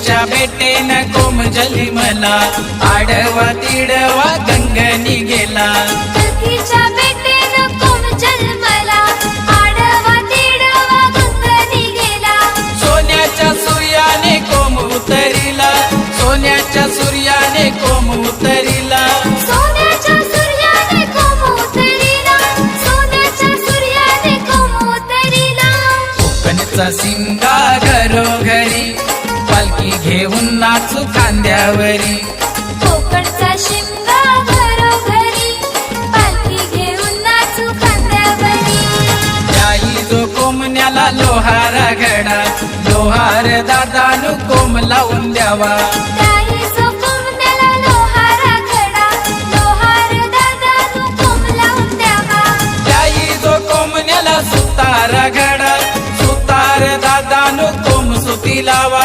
सखीच्या Batten कोमजली मला. आडवा तिडवा गंगनी गेला. बेटेनं जन्मला आडवा तिडवा गंगनी गेला. सोन्याच्या सूर्याने कोम उतरिला. सोन्याच्या सूर्याने कोम उतरिला. सिंगा घरोघरी घेऊन नाचू खांद्यावरी. कोकणचा शिमगा घरोघरी पालखी घेऊन नाचू खांद्यावरी. त्याई जो कोमण्याला लोहार घडा लोहार दादानु कोम लावून द्यावा.